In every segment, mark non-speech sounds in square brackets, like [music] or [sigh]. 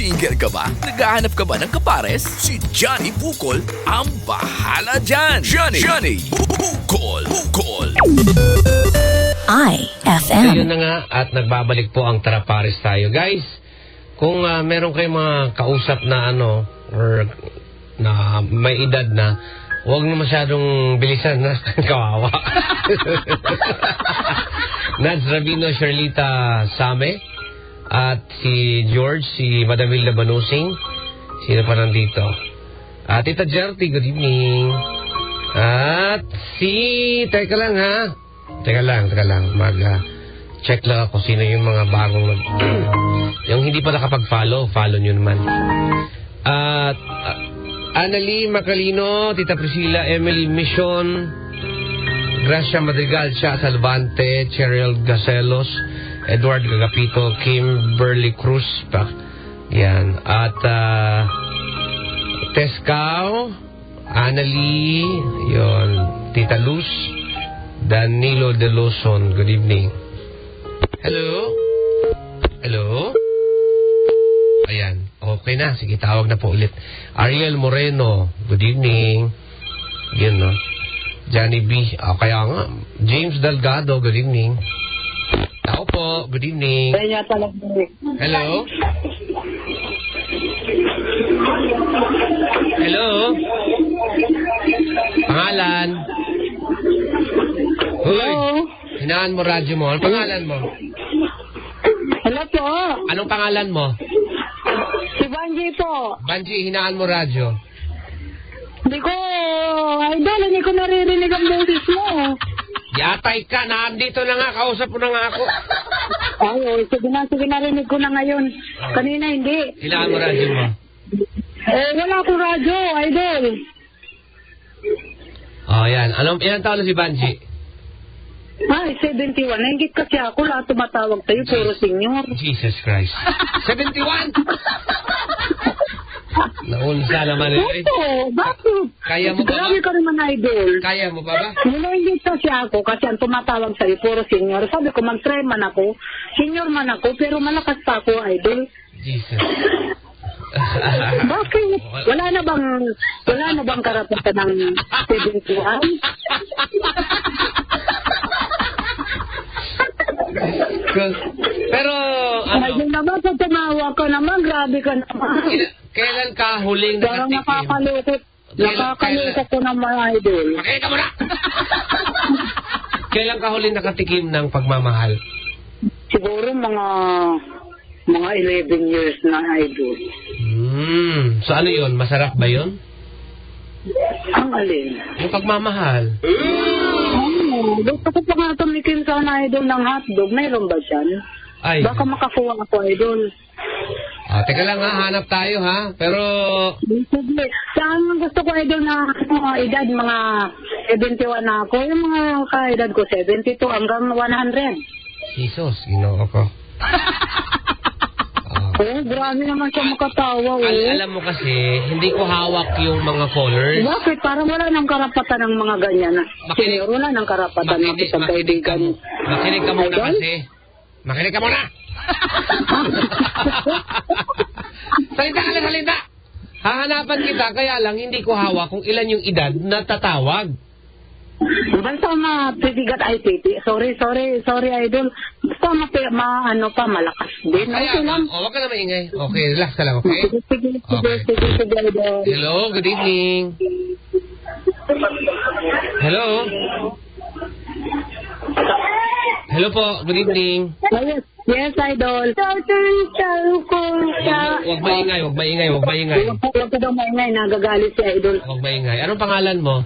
Single ka ba? Naghahanap ka ba ng kapares? Si Johnny Bukol ang bahala dyan! Johnny! Johnny! Bukol! Bukol! IFM. Ayun na nga at nagbabalik po ang Tara Paris tayo. Guys, kung ah, meron kayong mga kausap na ano or na may edad na, huwag na masyadong bilisan na [laughs] kawawa. [laughs] Nads Rabino, Sherlita Same at si George, si Madam Hilda Banusing. Sino pa nandito? At Tita Jerty, good evening. At si... Teka lang ha. Teka lang, teka lang. Mag... ah, check lang ako sino yung mga bagong [clears throat] yung hindi pa nakapag-follow, follow nyo naman. At... ah, Annalie Macalino, Tita Priscilla, Emily Mission, Gracia Madrigal, Cha Salvante, Cheryl Gacelos, Edward Gagapito, Kimberly Cruz pa. Yan. At uh, Tescao, Annalie, yon, Tita Luz, Danilo De Luzon. Good evening. Hello? Hello? Ayan. Okay na. Sige, tawag na po ulit. Ariel Moreno. Good evening. Yun, no? Johnny B. Ah, kaya nga. James Delgado. Good evening. Po. Good evening. Kaya talaga. Hello? Hello? Pangalan? Hoy, Hello? hinaan mo radyo mo. Anong pangalan mo? Hello po. Anong pangalan mo? Si Banji po. Banji, hinaan mo radyo. Hindi ko, idol, hindi ko naririnig ang boses mo. Yatay ka, nandito na nga, kausap mo na nga ako. [laughs] Ay, oh, sige na, sige narinig ko na ngayon. Kanina hindi. Hinaan mo radyo mo. Eh, wala akong radyo, idol. Oh, yan. Anong, ilang taon na si Banji? Ay, 71. Naingit kasi ako, lahat tumatawag tayo, puro senior. Jesus Christ. [laughs] 71! Naunsa naman eh. Oo, bakit? Kaya mo ba? Grabe ka naman, idol. Kaya mo ba ba? Nilingit kasi ako kasi ang tumatawag sa'yo, puro senior. Sabi ko, mag-try man ako. Senior man ako, pero malakas pa ako, idol. Jesus. [laughs] Bakit? Wala na bang wala na bang karapatan ng [laughs] 71? [laughs] Pero, ano, Ay, yung naman sa tumawa ka naman, grabe ka naman. kailan ka huling Parang nakatikim? nakakalukot. Nakakalukot ko ng mga idol. Pakita mo na! kailan ka huling nakatikim ng pagmamahal? Siguro mga mga 11 years na idol. Hmm. So ano yun? Masarap ba yun? Ang alin? Yung pagmamahal. Ano? Gusto ko pa nga tumikim sa na idol ng hotdog. Mayroon ba dyan? Ay. Baka makakuha ako idol. Ah, teka lang ha, hanap tayo ha. Pero, Sige. Saan ang gusto ko idol na mga edad, mga 71 na ako. Yung mga kaedad ko, 72 hanggang 100. Jesus, ginoo ko. [laughs] Oh, grabe naman siya makatawa. Oh. Al- alam mo kasi, hindi ko hawak yung mga colors. Bakit? Parang wala nang karapatan ng mga ganyan. Makinig- Senior, wala nang karapatan ng Makinig, isang makinig ka, kaibigan. makinig ka muna Idol? kasi. Makinig ka muna! [laughs] salita ka lang, salita! Hahanapan kita, kaya lang hindi ko hawak kung ilan yung edad na tatawag. Basta ma pipigat ay pipi. Sorry, sorry, sorry, idol. Basta ma, ma ano pa, malakas din. Okay lang. oh, wag ka na maingay. Okay, relax ka lang, okay? Sige, sige, sige, Okay. sige, sige, idol. Hello, good evening. Hello? Hello po, good evening. Yes, yes, idol. Wag, wag maingay, wag maingay, wag maingay. Huwag huwag ka daw maingay, nagagalit si idol. Wag maingay. Anong pangalan mo?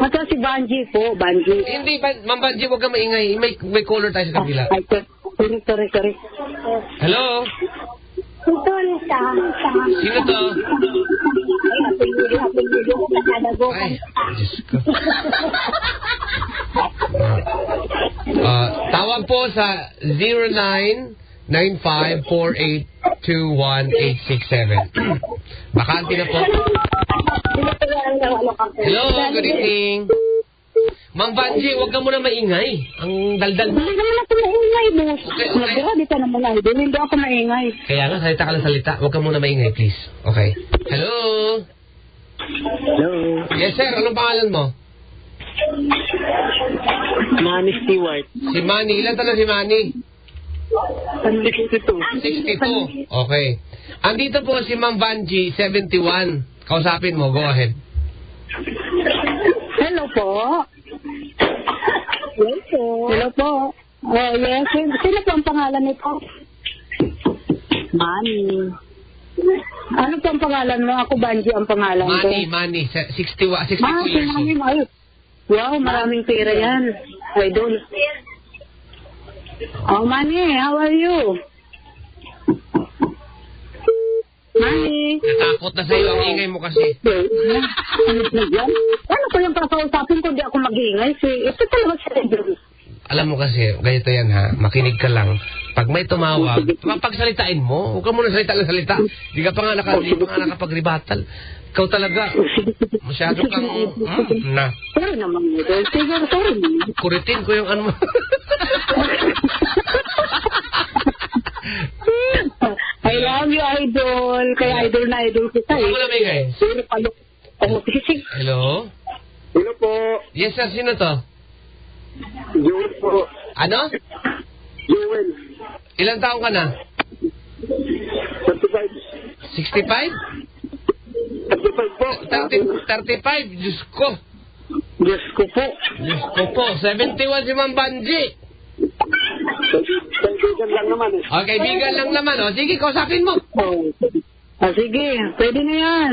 Mata si Banji po, Banji. Hindi, ba, Ma'am Banji, wag ka maingay. May, may caller tayo sa kabila. Ay, sorry, sorry, sorry. Hello? Sino to? Ay, Diyos ko. [laughs] Ah, tawag po sa 0995-4821-867. Bakante na po. Hello, good evening. Mang Banji, huwag ka muna maingay. Ang daldal mo. Hindi naman ako maingay. boss. Okay, okay. Naggrabe ka naman, idol. Hindi ako maingay. Kaya nga, salita ka ng salita. Huwag ka muna maingay, please. Okay. Hello? Hello, Yes, sir. Anong pangalan mo? Manny Stewart. Si Manny. Ilan taon na si Manny? 62. 62. Okay. Andito po si Ma'am Vanji, 71. Kausapin mo. Go ahead. Hello po. Hello po. Hello po. Oh, yes. Sino sino po ang pangalan nito? Manny. Ano po ang pangalan mo? Ako, Banji, ang pangalan ko. Manny, Manny. se- 61, 62 Ah, years old. wow, maraming pera yan. Idol. Oh, Manny, how are you? Manny. Natakot na sa'yo. Ang ingay mo kasi. [laughs] Ano ko yung kakausapin ko, di ako mag-iingay. Si, ito talaga si Idol. Alam mo kasi, ganito yan ha. Makinig ka lang. Pag may tumawag, [laughs] pagsalitain mo. Huwag ka muna salita ng salita. Di ka pa nga, naka, di pa nga nakapag-rebattle. Ikaw talaga. Masyado kang, [laughs] hmm, na. Sorry naman, sorry. Kuritin ko yung ano mo. I love you, Idol. Kaya Idol na Idol kita eh. mo na maingay. Sino palo? Hello? Hello po. Yes sir, sino to? Joel po. Ano? Joel. Ilang taong ka na? 35. 65? 35 po. 30, 35? Diyos ko. Diyos ko po. Diyos ko po. 71 si Ma'am Banji. Kaibigan lang naman eh. O, kaibigan lang naman. O, sige, kausapin mo. Oh. Ah, sige, pwede na yan.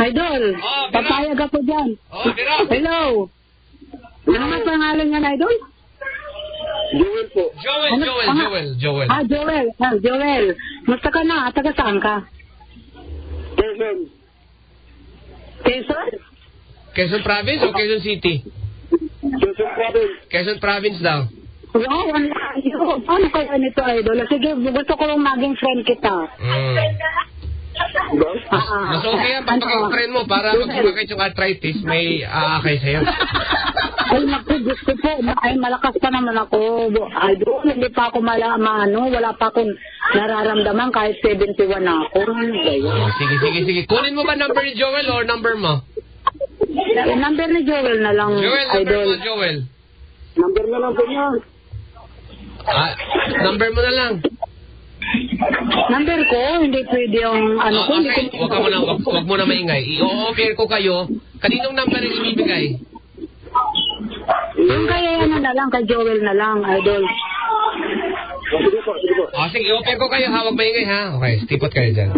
Idol, Oh, bira. papayag ako dyan. O, biro. Hello. Ano nga pangalan niyan, Idol? Joel po. Joel, Ano? Joel, Ah. Joel, Joel. Ah, Joel. Ah, Joel. Musta ka na? Taga saan ka? Quezon. Quezon? Quezon Province o Quezon City? Quezon Province. Quezon Province daw. Wow, ang layo. Paano kaya nito, Idol? Sige, gusto ko maging friend kita. Mm. Diba? Ah, ah. Mas okay yan pag Ano? friend mo para pag sumakit yung arthritis, may aakay sa'yo. [laughs] Ay, naku, gusto po. Ay, malakas pa naman ako. Idol, hindi pa ako mala, maano, wala pa akong nararamdaman kahit 71 na ako. Ano? Oh, sige, sige, sige. Kunin mo ba number ni Joel or number mo? Number ni Joel na lang, Joel, number Idol. mo, Joel. Number na lang po niya. Ah, number mo na lang. Number ko, hindi pwede yung ano ko. Ah, okay, ko- wag ka muna, wag, wag mo na maingay. I-offer ko kayo. Kaninong number yung ibibigay? Yung kaya ano na lang, kay Joel na lang, Idol. Sige po, sige po. O, sige, i-offer ko kayo ha. Wag maingay ha. Okay, stipot kayo dyan.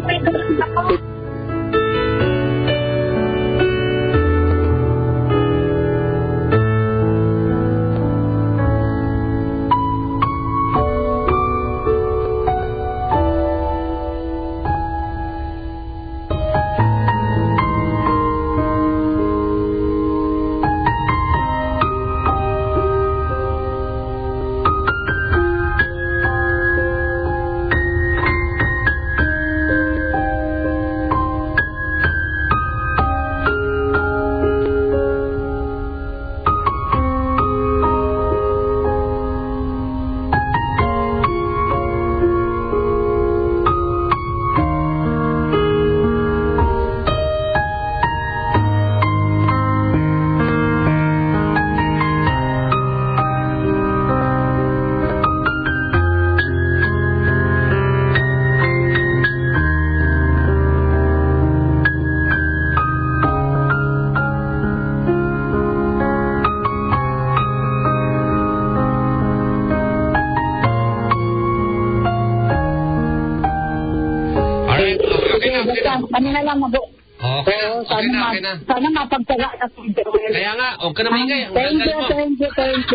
Okay na, sana, na, sana mapagtaga ka Joel. Kaya nga, huwag ka na maingay. Ang Thank you, thank you, thank [laughs]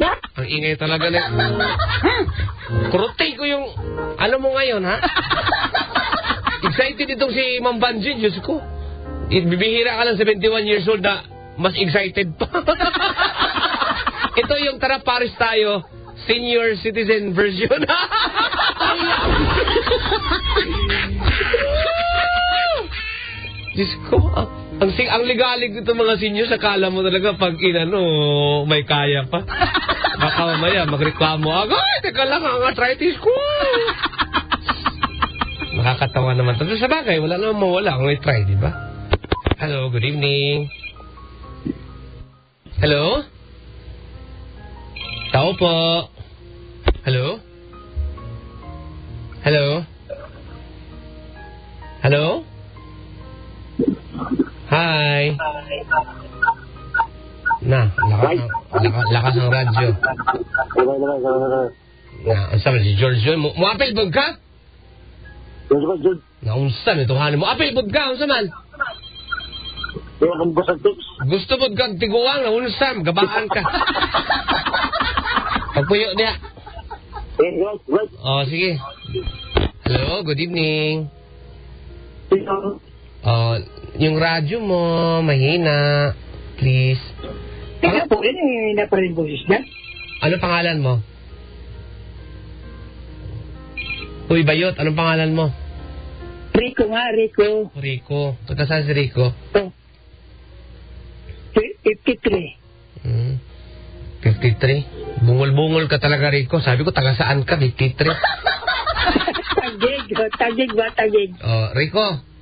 you. Ang ingay talaga na. Kurutay ko yung, ano mo ngayon, ha? Excited itong si Ma'am Banji, Diyos ko. Bibihira ka lang 71 years old na mas excited pa. [laughs] Ito yung tara Paris tayo, senior citizen version. [laughs] Diyos ko, ang, ang, sing- ang ligalig nito mga seniors, akala mo talaga pag inano, may kaya pa. Baka mamaya magreklamo ako, ay, teka lang, ang arthritis ko. Nakakatawa naman. Tapos sa bagay, wala naman mawala kung i-try, di ba? Hello, good evening. Hello? Tao po. Hello? Hello? Na, lakas, ng- lakas, lakas ng radyo. Na, unsa man si George yun? Mo, mo apel bug ka? Gusto ko, Jude. Na, unsa man ituhanin mo? Apel bug ka, unsa man? Gusto mo kag tiguang na unsa, gabaan ka. [laughs] Pagpuyo niya. Eh. Oh, sige. Hello, good evening. Oh, yung radyo mo, mahina. Please. Kaya po, yun yung hina pa rin boses niya. Ano pangalan mo? Uy, Bayot, anong pangalan mo? Rico nga, Rico. Rico. Taga saan si Rico? Oh. 53. Hmm. 53. Bungol-bungol ka talaga, Rico. Sabi ko, taga saan ka? 53. [laughs] tagig, tagig ba, tagig. Oh, Rico.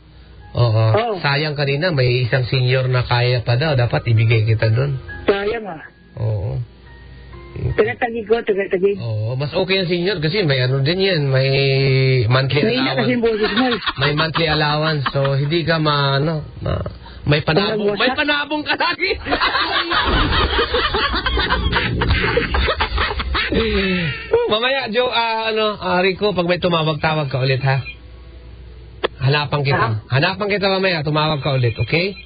Oo. Oh. Sayang kanina, may isang senior na kaya pa daw. Dapat ibigay kita doon. Sayang ah. Oo. Taga-tagig ko, taga-tagig. Oo. Mas okay ang senior kasi may ano din yan. May monthly yung allowance. boses mo. eh. May monthly allowance. So, hindi ka ma, ano, ma, may panabong. May panabong ka lagi. [laughs] Mamaya, Joe, ah, ano, ah, Rico, pag may tumawag-tawag ka ulit, ha? Hanapan kita. Hanapan kita mamaya, tumawag ka ulit, okay?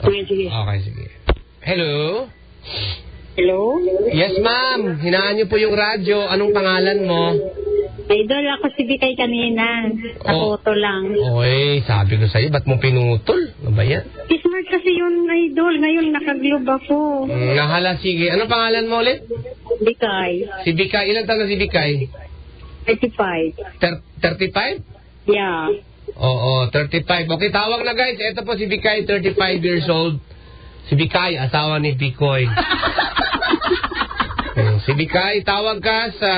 Sige, sige. Okay, sige. Hello? Hello? Yes, ma'am. Hinaan niyo po yung radyo. Anong pangalan mo? Idol, ako si Bikay kanina. Sa Oh. lang. Oy, sabi ko sa'yo, ba't mo pinutol? Ano ba yan? Smart kasi yun, Idol. Ngayon, nakaglobe ako. Mm, Nahala, sige. Anong pangalan mo ulit? Bikay. Si Bikay. Ilan taon na si Bikay? 35. Ter- 35? Yeah. Oo, 35. Okay, tawag na guys. Ito po si Bikay, 35 years old. Si Bikay, asawa ni Bikoy. Hmm, [laughs] si Bikay, tawag ka sa...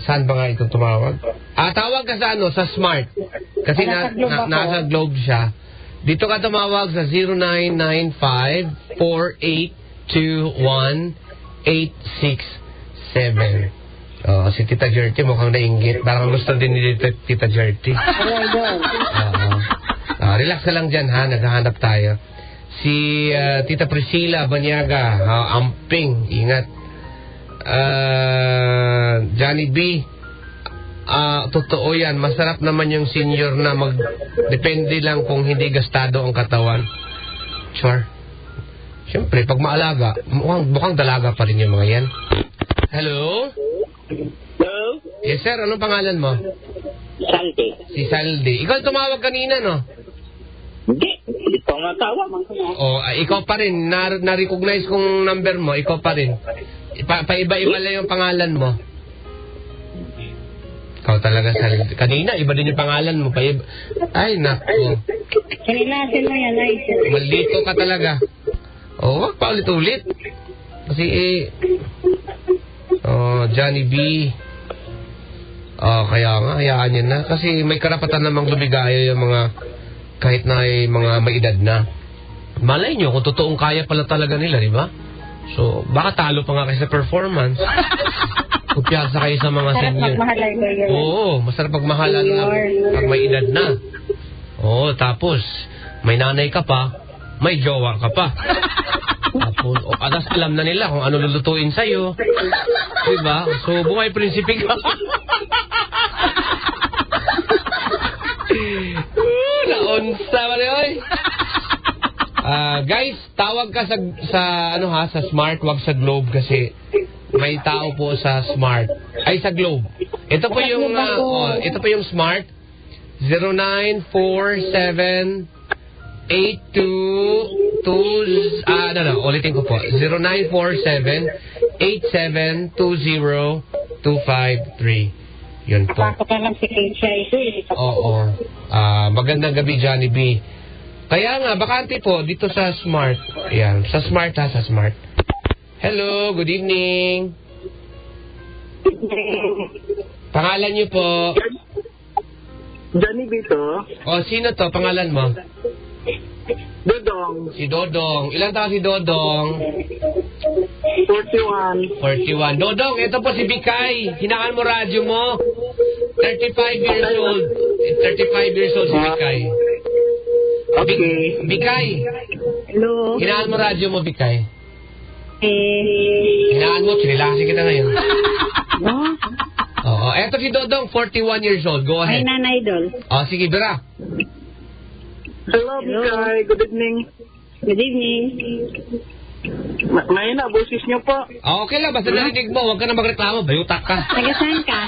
Saan ba nga ito tumawag? Ah, tawag ka sa ano, sa Smart. Kasi na, na- nasa Globe siya. Dito ka tumawag sa 0995-4821-867. Oh, si Tita Jerty mukhang nainggit. Parang gusto din ni Tita, Tita Jerty. [laughs] Idol. Oo. Ah, relax ka lang dyan ha, naghahanap tayo. Si ah, Tita Priscilla Banyaga, ah, amping, ingat. Ah, Johnny B, ah, totoo yan, masarap naman yung senior na mag, depende lang kung hindi gastado ang katawan. Sure. Siyempre, pag maalaga, mukhang, mukhang dalaga pa rin yung mga yan. Hello? Hello? Yes sir, anong pangalan mo? Santi. Si Saldi. Ikaw tumawag kanina, no? Hindi. Hindi ko nga tawa. O, ah, ikaw pa rin. Na, na-recognize kong number mo. Ikaw pa rin. Pa, paiba-iba lang yung pangalan mo. Ikaw talaga, Saldi. Kanina, iba din yung pangalan mo. Paiba. Ay, nako. Kanilasin mo yan, Idol. Maldito ka talaga. O, wag pa ulit-ulit. Kasi, eh... Oh, Johnny B. Oh, kaya nga, hayaan niya na. Kasi may karapatan namang lumigaya yung mga kahit na ay mga may edad na. Malay nyo kung totoong kaya pala talaga nila, di ba? So, baka talo pa nga kayo sa performance. [laughs] Kumpiyansa kayo sa mga Sarap senior. magmahal, Idol. Oo, masarap pagmahalan na pag may edad na. Oo, tapos, may nanay ka pa, may jowa ka pa. [laughs] Tapos, o, atas alam na nila kung ano lulutuin sa'yo. Diba? So, buhay prinsipe ka. Uh, Naunsa [laughs] ba na oy? Ah, guys, tawag ka sa sa ano ha, sa Smart, wag sa Globe kasi may tao po sa Smart. Ay sa Globe. Ito po yung ah, oh, ito po yung Smart 0947 82 ah no no ulitin ko po 0947 8720253 yun po Pasok ka lang si Idol. Oo. Ah, magandang gabi, Johnny B. Kaya nga, bakante po dito sa Smart. Ayan, sa Smart ha, sa Smart. Hello, good evening. Pangalan niyo po. Johnny Vito, O, sino to? Pangalan mo? Dodong, Si Dodong. Ilan taon si Dodong? 41. 41. Dodong, ito po si Bikay. Hinaan mo radyo mo. 35 years old. 35 years old si Bikay. Okay. Bikay, Hello. hinaan mo radyo mo, Bikay. Eh. Hinaan mo, chinilasin kita ngayon. [laughs] No? Oo, eto si Dodong, 41 years old. Go Ay, ahead. nanay idol. O, sige, Bira. Hello, Bikay. Good evening. Good evening. Ma mahina, boses niyo po. O, okay lang, basta narinig mo, huwag ka na magreklamo, bayutak ka. Taga saan ka?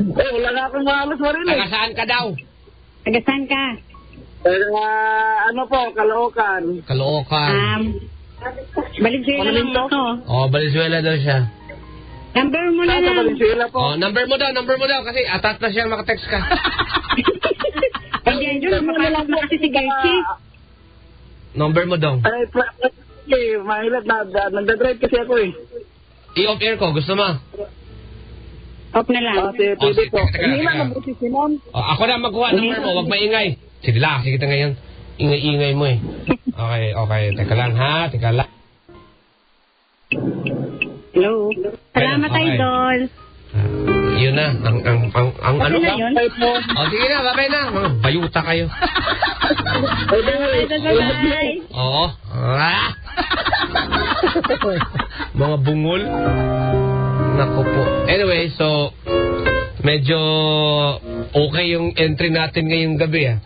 Eh, wala nga akong mahalos marinig. Taga saan ka daw? Taga saan ka? Taga, ano po, Caloocan. Kaloocan. Um, Valenzuela lang ako. O, Valenzuela daw siya. Number mo na lang. Valenzuela po? O, number mo daw, number mo daw, kasi atat na siya makatext ka. [laughs] Hindi, Andrew, mapapasok mo kasi si Gertie. number mo daw. Ay, eh, mahilat na, na nagdadrive kasi ako eh. I-off air ko, gusto mo? Off na lang. Kasi Oh, pwede sige, po. Hindi na boses si. O, ako na magkuha ng number mo, huwag maingay. Sige lang, sige kita ngayon. Ingay-ingay mo eh. Okay, okay. Teka lang ha, teka lang. Hello. Salamat, Okay. idol. Ah, yun na, ang, ang, ang, ang ano na ka? yun? Ay po. O, sige na, babay na. Mga bayuta kayo. Bye-bye. Oo. Ah! Mga bungol. Nako po. Anyway, so, medyo okay yung entry natin ngayong gabi ah.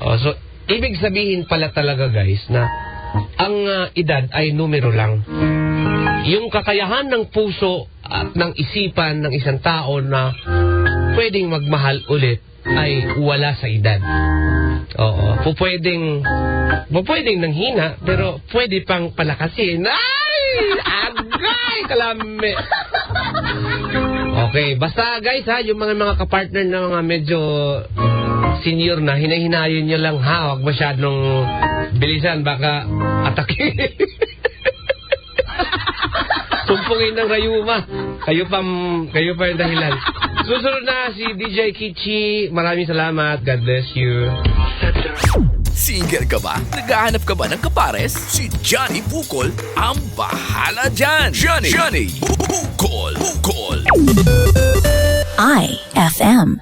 Oh, so, ibig sabihin pala talaga guys na ang ah, edad ay numero lang. Yung kakayahan ng puso at ng isipan ng isang tao na pwedeng magmahal ulit ay wala sa edad. Oo. Po pwedeng, po pwedeng nanghina, pero pwede pang palakasin. Ay! Agay! Kalami! Okay, basta guys ha, yung mga mga kapartner na mga medyo senior na, hinahinayon nyo lang ha, huwag masyadong bilisan, baka atake. [laughs] Tumpungin ng rayuma. Kayo pa, kayo pa yung dahilan. Susunod na si DJ Kichi. Maraming salamat. God bless you. Single ka ba? Naghahanap ka ba ng kapares? Si Johnny Bukol ang bahala dyan. Johnny, Johnny Bukol, Bukol. IFM.